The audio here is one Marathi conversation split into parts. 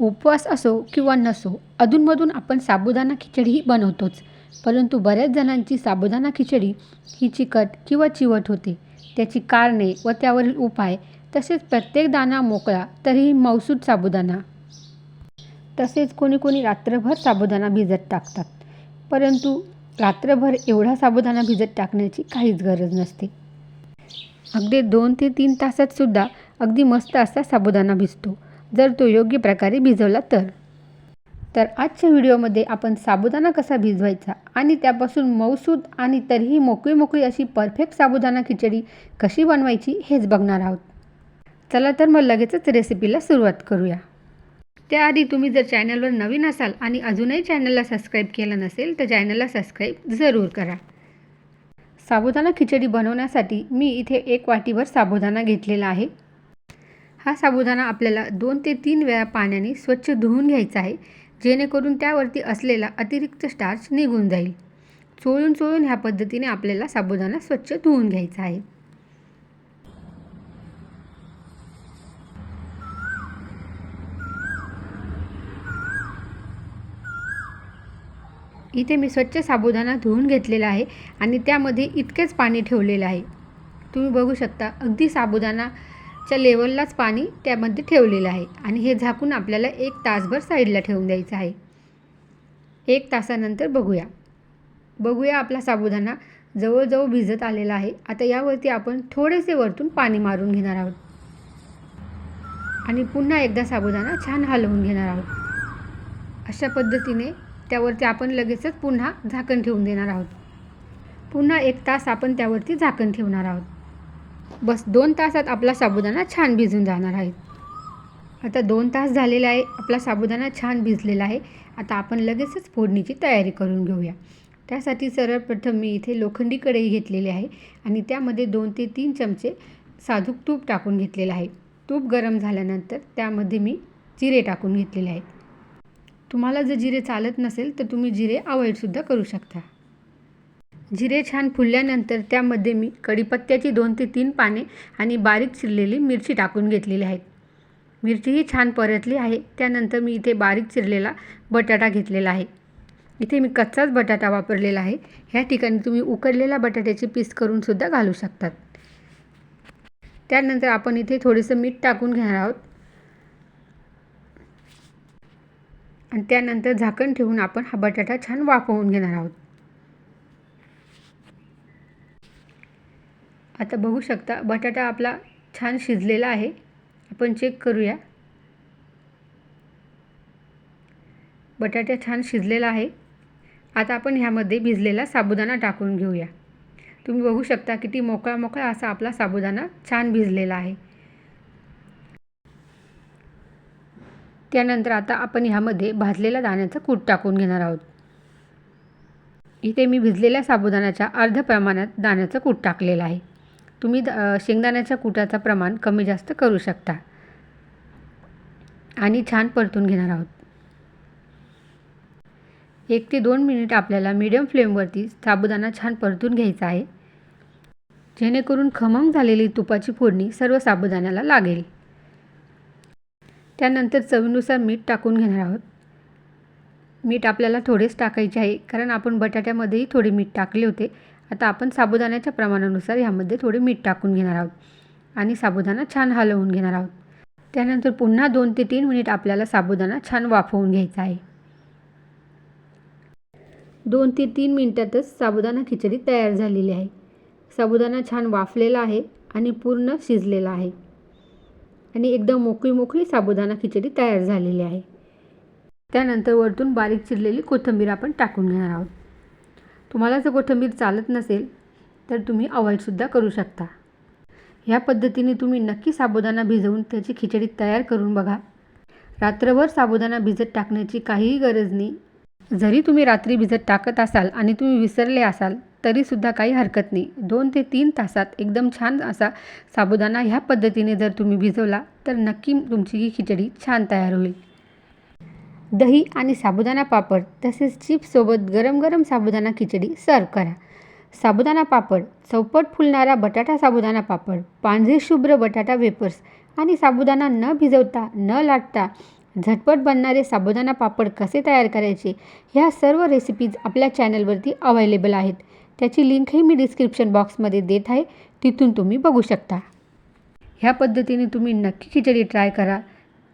उपवास असो किंवा नसो अधूनमधून आपण साबुदाणा खिचडीही बनवतोच. परंतु बऱ्याच जणांची साबुदाणा खिचडी ही चिकट किंवा चिवट होते. त्याची कारणे व त्यावरील उपाय तसेच प्रत्येक दाणा मोकळा तरीही मौसूद साबुदाणा. तसेच कोणी कोणी रात्रभर साबुदाणा भिजत टाकतात. परंतु रात्रभर एवढा साबुदाणा भिजत टाकण्याची काहीच गरज नसते. अगदी दोन ते तीन तासात सुद्धा अगदी मस्त असा साबुदाणा भिजतो. जर तो योग्य प्रकारे भिजवला तर. तर आजच्या व्हिडिओमध्ये आपण साबुदाणा कसा भिजवायचा आणि त्यापासून मऊसूद आणि तरीही मोकळी मोकळी अशी परफेक्ट साबुदाणा खिचडी कशी बनवायची हेच बघणार आहोत. चला तर मग लगेचच रेसिपीला सुरुवात करूया. त्याआधी तुम्ही जर चॅनलवर नवीन असाल आणि अजूनही चॅनलला सबस्क्राईब केलं नसेल तर चॅनलला सबस्क्राईब जरूर करा. साबुदाणा खिचडी बनवण्यासाठी मी इथे एक वाटीभर साबुदाणा घेतलेला आहे. हा साबुदाणा आपल्याला दोन ते तीन वेळा पाण्याने स्वच्छ धुवून घ्यायचा आहे जेणेकरून त्यावरती असलेला अतिरिक्त स्टार्च निघून जाईल. चोळून चोळून ह्या पद्धतीने आपल्याला साबुदाणा स्वच्छ धुवून घ्यायचा आहे. इथे मी स्वच्छ साबुदाणा धुवून घेतलेला आहे आणि त्यामध्ये इतकेच पाणी ठेवलेलं आहे. तुम्ही बघू शकता अगदी साबुदाणा च्या लेवललाच पाणी त्यामध्ये ठेवलेलं आहे. आणि हे झाकून आपल्याला एक तासभर साईडला ठेवून द्यायचं आहे. एक तासानंतर बघूया. बघूया आपला साबुदाणा जवळजवळ भिजत आलेला आहे. आता यावरती आपण थोडेसे वरतून पाणी मारून घेणार आहोत. आणि पुन्हा एकदा साबुदाणा छान हलवून घेणार आहोत. अशा पद्धतीने त्यावरती आपण लगेचच पुन्हा झाकण ठेवून देणार आहोत. पुन्हा एक तास आपण त्यावरती झाकण ठेवणार आहोत. बस दोन तासात आपला साबुदाणा छान भिजून जाणार आहे. आता दोन तास झालेला आहे आपला साबुदाणा छान भिजलेला आहे. आता आपण लगेचच फोडणीची तयारी करून घेऊया. त्यासाठी सर्वप्रथम मी इथे लोखंडी कढई घेतलेली आहे आणि त्यामध्ये दोन ते तीन चमचे साजूक तूप टाकून घेतलेलं आहे. तूप गरम झाल्यानंतर त्यामध्ये मी जिरे टाकून घेतलेले आहेत तुम्हाला जर जिरे चालत नसेल तर तुम्ही जिरे अवॉइडसुद्धा करू शकता. जिरे छान फुलल्यानंतर त्यामध्ये मी कढीपत्त्याची दोन ते तीन पाने आणि बारीक चिरलेली मिरची टाकून घेतलेली आहेत मिरचीही छान परतली आहे. त्यानंतर मी इथे बारीक चिरलेला बटाटा घेतलेला आहे. इथे मी कच्चाच बटाटा वापरलेला आहे. ह्या ठिकाणी तुम्ही उकडलेला बटाट्याचे पीस करूनसुद्धा घालू शकतात. त्यानंतर आपण इथे थोडंसं मीठ टाकून घेणार आहोत. आणि त्यानंतर झाकण ठेवून आपण हा बटाटा छान वाफवून घेणार आहोत. आता बघू शकता बटाटा आपला छान शिजलेला आहे. आपण चेक करूया. बटाटा छान शिजलेला आहे. आता आपण ह्यामध्ये भिजलेला साबुदाणा टाकून घेऊया. तुम्ही बघू शकता किती मोकळा मोकळा असा आपला साबुदाणा छान भिजलेला आहे. त्यानंतर आता आपण ह्यामध्ये भाजलेला दाण्याचा कूट टाकून घेणार आहोत. इथे मी भिजलेल्या साबुदाण्याच्या अर्ध प्रमाणात दाण्याचं कूट टाकलेलं आहे. तुम्ही शेंगदाण्याच्या कुटाचं प्रमाण कमी जास्त करू शकता. आणि छान परतून घेणार आहोत. एक ते दोन मिनिट आपल्याला मीडियम फ्लेमवरती साबुदाणा छान परतून घ्यायचा आहे. जेणेकरून खमंग झालेली तुपाची फोडणी सर्व साबुदाण्याला लागेल. त्यानंतर चवीनुसार मीठ टाकून घेणार आहोत. मीठ आपल्याला थोडेच टाकायचे आहे कारण आपण बटाट्यामध्येही थोडे मीठ टाकले होते. आता आपण साबुदाण्याच्या प्रमाणानुसार ह्यामध्ये थोडे मीठ टाकून घेणार आहोत. आणि साबुदाणा छान हलवून घेणार आहोत. त्यानंतर पुन्हा दोन ते तीन मिनिट आपल्याला साबुदाणा छान वाफवून घ्यायचा आहे. दोन ते तीन मिनटातच साबुदाणा खिचडी तयार झालेली आहे. साबुदाणा छान वाफलेला आहे आणि पूर्ण शिजलेला आहे. आणि एकदम मोकळी मोकळी साबुदाणा खिचडी तयार झालेली आहे. त्यानंतर वरतून बारीक चिरलेली कोथिंबीर आपण टाकून घेणार आहोत. तुम्हाला जर कोथिंबीर चालत नसेल तर तुम्ही अवॉइडसुद्धा करू शकता. ह्या पद्धतीने तुम्ही नक्की साबुदाणा भिजवून त्याची खिचडी तयार करून बघा. रात्रभर साबुदाणा भिजत टाकण्याची काहीही गरज नाही. जरी तुम्ही रात्री भिजत टाकत असाल आणि तुम्ही विसरले असाल तरीसुद्धा काही हरकत नाही. दोन ते तीन तासात एकदम छान असा साबुदाणा ह्या पद्धतीने जर तुम्ही भिजवला तर नक्की तुमची ही खिचडी छान तयार होईल. दही आणि साबुदाणा पापड तसेच चिप्ससोबत गरम गरम साबुदाणा खिचडी सर्व करा. साबुदाणा पापड चौपट फुलणारा बटाटा साबुदाणा पापड पांढरे शुभ्र बटाटा वेपर्स आणि साबुदाणा न भिजवता न लाटता झटपट बनणारे साबुदाणा पापड कसे तयार करायचे ह्या सर्व रेसिपीज आपल्या चॅनलवरती अवेलेबल आहेत. त्याची लिंकही मी डिस्क्रिप्शन बॉक्समध्ये देत आहे. तिथून तुम्ही बघू शकता. ह्या पद्धतीने तुम्ही नक्की खिचडी ट्राय करा.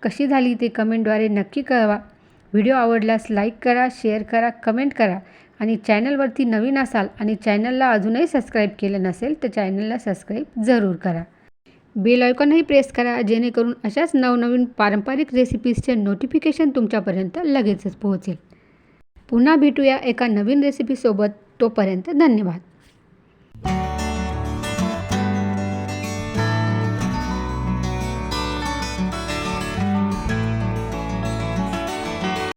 कशी झाली ते कमेंटद्वारे नक्की कळवा. व्हिडिओ आवडल्यास लाईक करा शेअर करा कमेंट करा. आणि चॅनलवरती नवीन असाल आणि चॅनलला अजूनही सबस्क्राईब केलं नसेल तर चॅनलला सबस्क्राईब जरूर करा. बेल आयकॉनही प्रेस करा जेणेकरून अशाच नवनवीन पारंपरिक रेसिपीजचे नोटिफिकेशन तुमच्यापर्यंत लगेचच पोहोचेल. पुन्हा भेटूया एका नवीन रेसिपीसोबत. तोपर्यंत धन्यवाद.